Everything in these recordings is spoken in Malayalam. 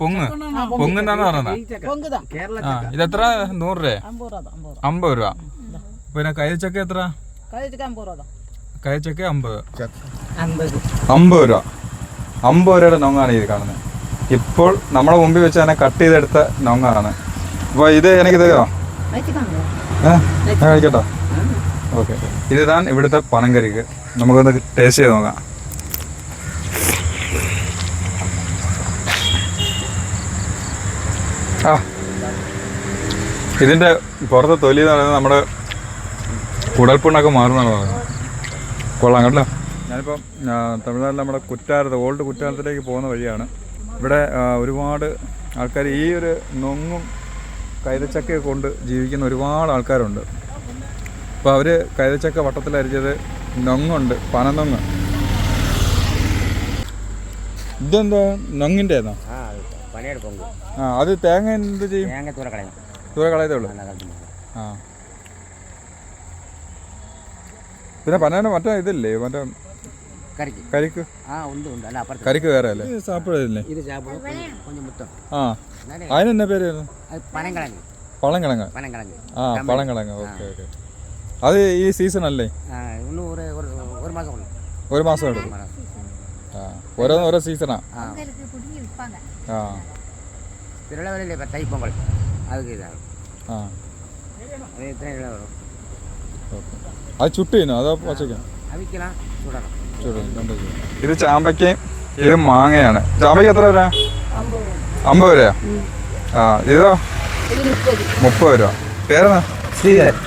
പൊങ്ങ്. പറയുന്നത് പൊങ്കുതാ ആ ഇതെത്ര നൂറ് രൂപ അമ്പത് രൂപ. പിന്നെ കയ്യച്ചക്ക എത്ര? കയ്യച്ചക്ക അമ്പത് അമ്പത്. രൂപ. അമ്പത് രൂപയുടെ നൊങ്ങാണ് ഇത് കാണുന്നത് ഇപ്പോൾ നമ്മളെ മുമ്പിൽ വെച്ച് തന്നെ കട്ട് ചെയ്തെടുത്ത നൊങ്ങാണ്. അപ്പോൾ ഇത് എനിക്ക് തരുമോ ഏഹ് കഴിക്കട്ടോ. ഓക്കെ ഇതാണ് ഇവിടുത്തെ പനങ്കരിക്ക് നമുക്കൊന്ന് ടേസ്റ്റ് ചെയ്ത് നോക്കാം. ആ. ഇതിന്റെ പുറത്തെ തൊലി എന്ന് പറയുന്നത് നമ്മുടെ കുടൽപ്പുണ്ണൊക്കെ മാറുന്നതാണ് പറയുന്നത്. കൊള്ളാം കേട്ടോ. ഞാനിപ്പം തമിഴ്നാട്ടിൽ നമ്മുടെ കുറ്റാലത്ത് ഓൾഡ് കുറ്റാലത്തിലേക്ക് പോകുന്ന വഴിയാണ്. ഇവിടെ ഒരുപാട് ആൾക്കാർ ഈ ഒരു നൊങ്ങും കൈതച്ചക്കയൊക്കെ കൊണ്ട് ജീവിക്കുന്ന ഒരുപാട് ആൾക്കാരുണ്ട്. അപ്പോൾ അവർ കൈതച്ചക്ക വട്ടത്തിലരിച്ചത് നൊങ്ങുണ്ട് പനനൊങ്ങ്. ഇതെന്താ? നൊങ്ങിന്റെ പണിയെടുക്കും ആ അത് തേങ്ങ എന്ത് ചെയ്യും? തേങ്ങ തൂര കളയും. തൂര കളയതേ ആ. പിന്നെ പനേന മറ്റേ ഇതല്ലേ മറ്റേ കറിക്ക് കറിക്ക് ആ ഉണ്ട് ഉണ്ട്. അല്ല അപ്പുറത്ത്. കറിക്ക് വേറെ അല്ലേ? സാപ്പിടല്ലേ ഇത് സാപ്പിടും കൊഞ്ചം മുത്തം. ആ. അതിനെന്നാ പേരായിരുന്നു പനങ്കിളങ്ങ് പളങ്കിളങ്ങ് പനങ്കിളങ്ങ് ആ പളങ്കിളങ്ങ് ഓക്കെ ഓക്കെ. അത് ഈ സീസൺ അല്ലേ ഒരു മാസം ഒരു മാസം എടുക്കും ആ. ഓരോ ഓരോ സീസണാ ஆ ആ திருவிழாவில் இப்போ தை பொங்கல் அதுக்கு இதாகும் ആ அது எத்தனை கிலோ வரும் ഓക്കെ അത് ചുട്ട് ചെയ്യുന്നു അതോ പച്ചയ്ക്ക് அவிக்கலாம் சுடணும் ഇത് ചാമ്പയ്ക്കയും ഇത് മാങ്ങയാണ് ചാമ്പയ്ക്ക് എത്ര രൂപ അമ്പത് രൂപ ആ ഇതോ മുപ്പത് രൂപ പേരെന്നാ ஸ்ரீதர்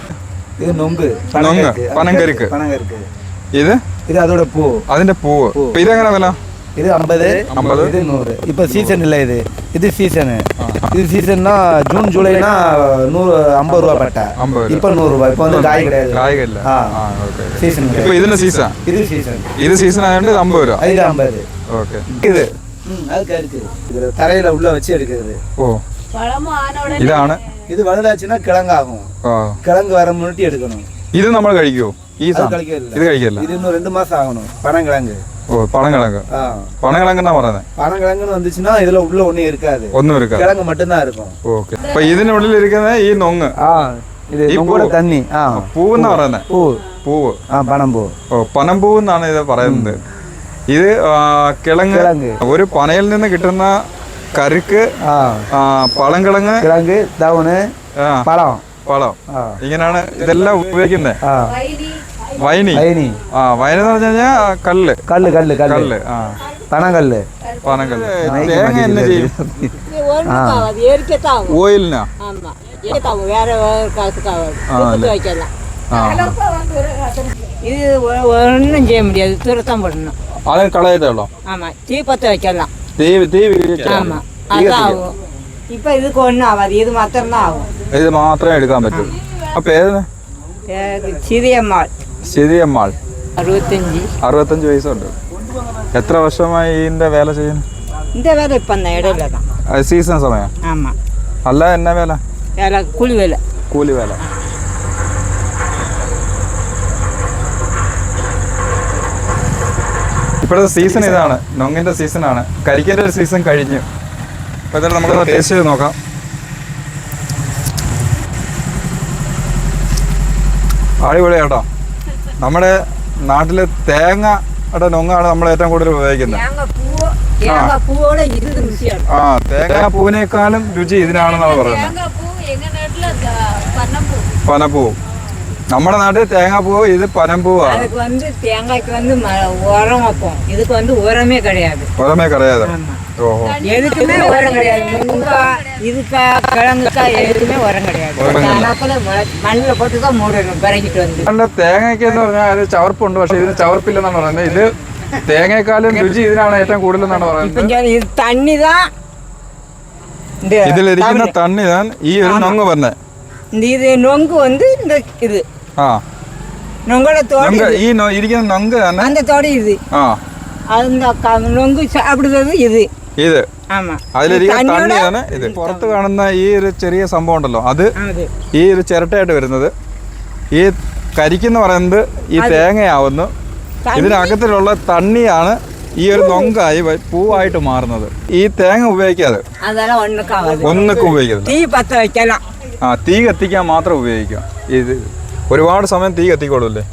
இது நொங்கு നൊങ്ങ് പനങ്കരിക്ക് பனங்கருக்கு ഇത് இது அதோட பூ അതിന്റെ പൂവ് ഇപ്പൊ ഇതെങ്ങനെ വില இது ஐம்பது இது நூறு. இப்போ சீசன் இல்லை இது. இது சீசனு இது சீசன்னா ஜூன் ஜூலைனா நூறு ஐம்பது ரூபா பட்டை. இப்போ நூறு ரூபாய் இப்போ வந்து காய் கிடையாது காய் இல்லை. சீசன் இப்போ இது சீசன் இது சீசன் இது சீசன் ஐம்பது ரூபா. இது ஐம்பது. ஓகே இது? தரையில உள்ள வச்சு எடுக்கிறது. ஓ. இது ஆன? கிழங்கு ஆகும் கிழங்கு வர முன்னாடி எடுக்கணும். இது நம்ம கழிக்கும் இது கழிக்கல இது இன்னும் ரெண்டு மாசம் ஆகணும். பனங்கிழங்கு. ഓ പണങ്കിഴങ്ങ് ஆ പണങ്കിഴങ്ങ് എന്നാ പറയുന്നത് பனங்கிழங்குன்னு வந்துச்சுன்னா இதுல உள்ள ஒண்ணும் இருக்காது ഒന്നും എടുക്കാം கிழங்கு மட்டும்தான் இருக்கும் ഓക്കെ അപ്പൊ ഇതിനുള്ളിൽ ഇരിക്കുന്ന ഈ നൊങ്ങ് ஆ இது ഈ நொங்கோட பூ. தண்ணி ஆ പൂവെന്നാ പറയുന്നത് பூ പൂവ് ஆ பனம்பூ ഓ പനമ്പൂവ് എന്നാണ് ഇത് പറയുന്നത് ഇത് ആ, കിഴങ്ങ് കിഴങ്ങ്. ഒരു പനയിൽ നിന്ന് കിട്ടുന്ന കരുക്ക് ஆ ആ, പളങ്കിഴങ്ങ് கிழங்கு தவுனு ആ, பழம் പളം ആ. ഇങ്ങനെയാണ് ഇതെല്ലാം ഉപയോഗിക്കുന്നത് ஆ വൈനി அயனி ആ വൈന എന്ന് പറഞ്ഞു കഴിഞ്ഞാൽ കല്ല് கல்லு கல்லு கல்லு കല്ല് ആ பனங்கல்லு പനങ്കല്ല് തേങ്ങ என்ன ചെയ്യും ஒன்றும் ஆகாது எரிக்கத்தான் ஆகும் ഓയിലിനാ ஆமா எரிக்கத்தான் வேற ஒரு காசுக்கு ஆகாது ஆ, தூக்கத்து இல்ல. வைக்கலாம் ആ இது ஒன்றும் செய்ய முடியாது துரத்தம் பண்ணணும் അത് കളയത്തേ ഉള്ളോ ஆமா தீபத்தை வைக்கலாம் തീ തീ വിരിയിച്ചാ ஆமா அது ஆகும் இப்போ இதுக்கு ஒன்றும் ஆகாது இது மாத்திரம்தான் ஆகும் ഇത് മാത്രമേ എടുക്കാൻ പറ്റൂ ആ പേര് எனக்கு சிறியம்மாள் ശരിയമ്മാൾ அறுபத்தஞ்சி അറുപത്തഞ്ച് വയസ്സുണ്ട് എത്ര വർഷമായി ഇതിന്റെ വേല ചെയ്യുന്നു இந்த வேலை இப்போ அந்த இடையில தான் അത് സീസൺ സമയം ஆமாம் അല്ല എന്നാ വേല வேலை கூலி வேலை കൂലി വേല ഇപ്പോഴത്തെ സീസൺ ഇതാണ് നൊങ്ങിന്റെ സീസണാണ് കരിക്കിന്റെ ഒരു സീസൺ കഴിഞ്ഞു അപ്പോൾ ഇതെല്ലാം നമുക്ക് ടേസ്റ്റ് ചെയ്ത് നോക്കാം അടിപൊളി കേട്ടോ നമ്മുടെ നാട്ടിലെ തേങ്ങ ാണ് നമ്മൾ ഏറ്റവും കൂടുതൽ ഉപയോഗിക്കുന്നത്. ആ. തേങ്ങ പൂവിനേക്കാളും രുചി ഇതിനാണെന്നാണ് പറയുന്നത്. പനപ്പൂ. നമ്മുടെ നാട്ടിൽ തേങ്ങാപ്പൂവ് ഇത് പനമ്പൂവാണ് തേങ്ങയ്ക്ക് വന്ന് ഉരമപ്പം ഇത് വന്ന് ഉരമേ കിടയാതെ. ഉരമേ കിടയാതെ. உரமே கிடையாது പുറമേ കറിയാതെ ஆமா ഓഹോ எதுக்குமே உரம் கிடையாது முருங்கா இதுக்கா கிழங்குக்கா எதுக்குமே உரம் கிடையாது உரம் கிடையாது. கணக்குல ம- மண்ணுல போட்டு தான் மூடணும் பிறகிட்டு வந்து നമ്മുടെ തേങ്ങയ്ക്ക് എന്ന് പറഞ്ഞാൽ അത് ചവർപ്പുണ്ട് പക്ഷെ ഇതിന് ചവർപ്പില്ലെന്നാണ് പറയുന്നത് ഇത് തേങ്ങയെക്കാളും രുചി ഇതിനാണ് ഏറ്റവും കൂടുതൽ എന്നാണ് இப்ப പറയുന്നത് இங்க இது தண்ணி தான் இந்த ഇതിലിരിക്കുന്ന தவிடு. തണ്ണി താൻ ഈ ഒരു നൊങ്ങ് പറഞ്ഞ இந்த இது நொங்கு வந்து இந்த இது ആ நொங்கோட தோடு നൊങ്ക് இது. ഈ നൊ- ഇരിക്കുന്ന നൊങ്ക് തന്നെ அந்த தோடு இது ആ அந்த க- நொங்கு சாப்பிடுறது இது ഇത്. അതിലിരിക്കുന്ന ഇത്. പുറത്ത് കാണുന്ന ഈ ഒരു ചെറിയ സംഭവം ഉണ്ടല്ലോ. അത് ഈ ഒരു ചിരട്ടയായിട്ട് വരുന്നത്. ഈ കരിക്കെന്ന് പറയുന്നത് ഈ തേങ്ങയാവുന്നു. ഇതിനകത്തിലുള്ള തണ്ണിയാണ് ഈ ഒരു നൊങ്കായി പൂവായിട്ട് മാറുന്നത്. ഈ തേങ്ങ ഉപയോഗിക്കാതെ. ഒന്നൊക്കെ ഉപയോഗിക്കുന്നത് ആ തീ കത്തിക്കാൻ മാത്രം ഉപയോഗിക്കാം ഇത് ഒരുപാട് സമയം തീ കത്തിക്കോളൂല്ലേ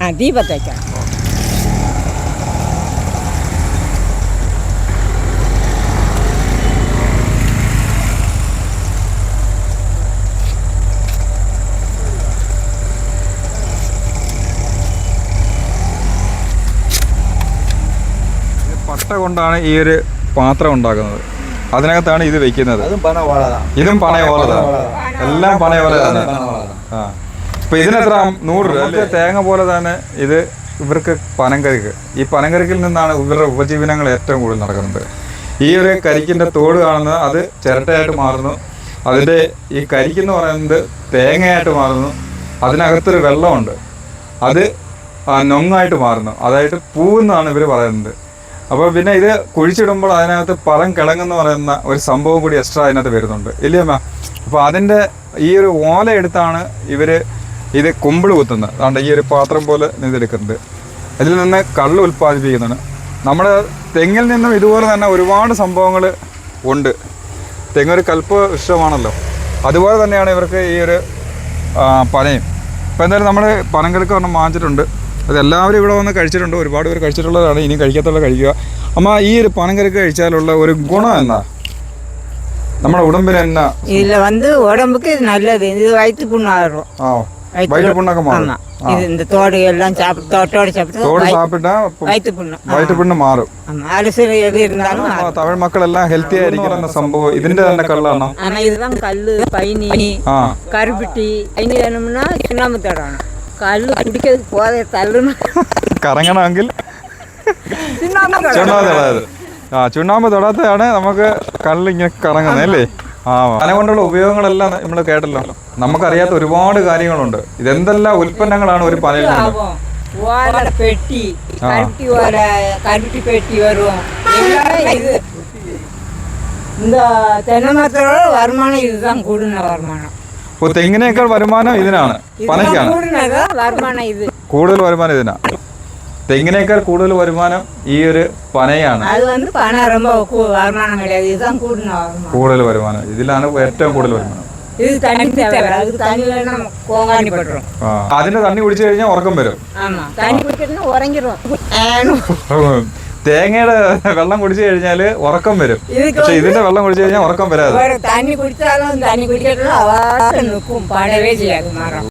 കട്ട കൊണ്ടാണ് ഈ ഒരു പാത്രം ഉണ്ടാക്കുന്നത്. അതിനകത്താണ് ഇത് വെക്കുന്നത്. ഇതും പണയോലതാണ് എല്ലാം പണയോലതാണ് ആ. ഇപ്പൊ ഇതിനെത്ര നൂറ് രൂപ തേങ്ങ പോലെ തന്നെ ഇത് ഇവർക്ക് പനങ്കരിക്ക്. ഈ പനങ്കരിക്കിൽ നിന്നാണ് ഇവരുടെ ഉപജീവനങ്ങൾ ഏറ്റവും കൂടുതൽ നടക്കുന്നത്. ഈ ഒരു കരിക്കിന്റെ തോട് കാണുന്നത് അത് ചിരട്ടയായിട്ട് മാറുന്നു. അതിന്റെ ഈ കരിക്കെന്ന് പറയുന്നത് തേങ്ങയായിട്ട് മാറുന്നു. അതിനകത്തൊരു വെള്ളമുണ്ട്. അത് നൊങ്ങായിട്ട് മാറുന്നു. അതായത് പൂവെന്നാണ് ഇവർ പറയുന്നത്. അപ്പോൾ പിന്നെ ഇത് കുഴിച്ചിടുമ്പോൾ അതിനകത്ത് പഴം കിളങ്ങെന്ന് പറയുന്ന ഒരു സംഭവം കൂടി എക്സ്ട്രാ അതിനകത്ത് വരുന്നുണ്ട്. ഇല്ലേ അമ്മ? അപ്പോൾ അതിന്റെ ഈ ഒരു ഓല എടുത്താണ് ഇവർ ഇത് കുമ്പിൾ കുത്തുന്നത്. അതുകൊണ്ട് ഈ ഒരു പാത്രം പോലെ ഇതെടുക്കുന്നത് അതിൽ നിന്ന് കള്ള് ഉൽപ്പാദിപ്പിക്കുന്നുണ്ട്. നമ്മുടെ തെങ്ങിൽ നിന്നും ഇതുപോലെ തന്നെ ഒരുപാട് സംഭവങ്ങൾ ഉണ്ട്. തെങ്ങൊരു കൽപ്പ വൃക്ഷമാണല്ലോ. അതുപോലെ തന്നെയാണ് ഇവർക്ക് ഈ ഒരു പനയും. ഇപ്പോൾ എന്തായാലും നമ്മൾ പനങ്കൽക്ക് ഒരെണ്ണം വാങ്ങിച്ചിട്ടുണ്ട്. അത് എല്ലാവരും ഇവിടെ വന്ന് കഴിച്ചിട്ടുണ്ട് ഒരുപാട് പേര് കഴിച്ചിട്ടുള്ളതാണ് ഇനി കഴിക്കാത്തുള്ള കഴിക്കുക അമ്മ ഈ ഒരു പനങ്കൽക്ക് കഴിച്ചാലുള്ള ഒരു ഗുണം എന്നാ നമ്മുടെ ഉടമ്പിന് എന്നാ இதுல வந்து உடம்புக்கு இது நல்லது இது வயிற்று புண்ணு ஆயிரும் ആ വയറ്റ് പുണ്ണൊക്കെ മാറും ஆமா இது இந்த தோடு எல்லாம் சாப்பிட்டு தோட்டோடு சாப்பிட்டு തോട് സാപ്പിട്ടാ வயிற்று புண்ணு വയറ്റ് പുണ്ണ് മാറും ஆமா அரிசல் எது இருந்தாலும் ആ, തമിഴ് മക്കളെല്ലാം ഹെൽത്തി ആയിരിക്കും എന്ന സംഭവം ഇതിന്റെ തന്നെ കള്ളാണോ ஆனா இதுதான் கல்லு பைனி ആ கருப்பட்டி பைனி வேணும்னா சுண்ணாம்பு தடணும் கல்லு குடிக்கிறதுக்கு போதை தள்ளுன்னு കറങ്ങണമെങ്കിൽ சுண்ணாம்பு ചുണ്ണാമ്പ് തൊടാതെ ആ ചുണ്ണാമ്പ് തൊടാത്തതാണ് നമുക്ക് കള്ളിങ്ങനെ കറങ്ങുന്നത് അല്ലേ ആ പന കൊണ്ടുള്ള ഉപയോഗങ്ങളെല്ലാം നമ്മൾ കേട്ടല്ലോ നമുക്കറിയാത്ത ഒരുപാട് കാര്യങ്ങളുണ്ട് ഇതെന്തെല്ലാം ഉൽപ്പന്നങ്ങളാണ് ഒരു പനയിൽ നിന്ന് ஆகும் ஓலை பெட்டி கருப்பட்டி ஓலை கருப்பட்டி பெட்டி வரும் எல்லாமே இது இந்த தென்னை மரத்தோட வருமானம் இதுதான் கூடுன வருமானம் ഇപ്പൊ തെങ്ങിനേക്കാൾ വരുമാനം ഇതിനാണ്. പനയ്ക്കാണ് കൂടുതൽ വരുമാനം ഇതിനാ. തെങ്ങിനേക്കാൾ കൂടുതൽ വരുമാനം ഈ ഒരു പനയാണ്. കൂടുതൽ വരുമാനം. ഇതിലാണ് ഏറ്റവും കൂടുതൽ വരുമാനം. അതിന്റെ തണ്ണി കുടിച്ചു കഴിഞ്ഞാൽ ഉറക്കം വരും. ஆமா தண்ணி குடிக்கிறதுனா உறங்கிரும் ஏனும். തേങ്ങയുടെ വെള്ളം കുടിച്ചു കഴിഞ്ഞാൽ ഉറക്കം വരും இதுக்கு പക്ഷെ ഇതിന്റെ വെള്ളം കുടിച്ചു കഴിഞ്ഞാൽ ഉറക്കം വരാതെ ஒரு தண்ணி குடிச்சாலும் தண்ணி குடிக்கிறதுல அவாட்ட நிற்கும் படவே செய்யாது மரம்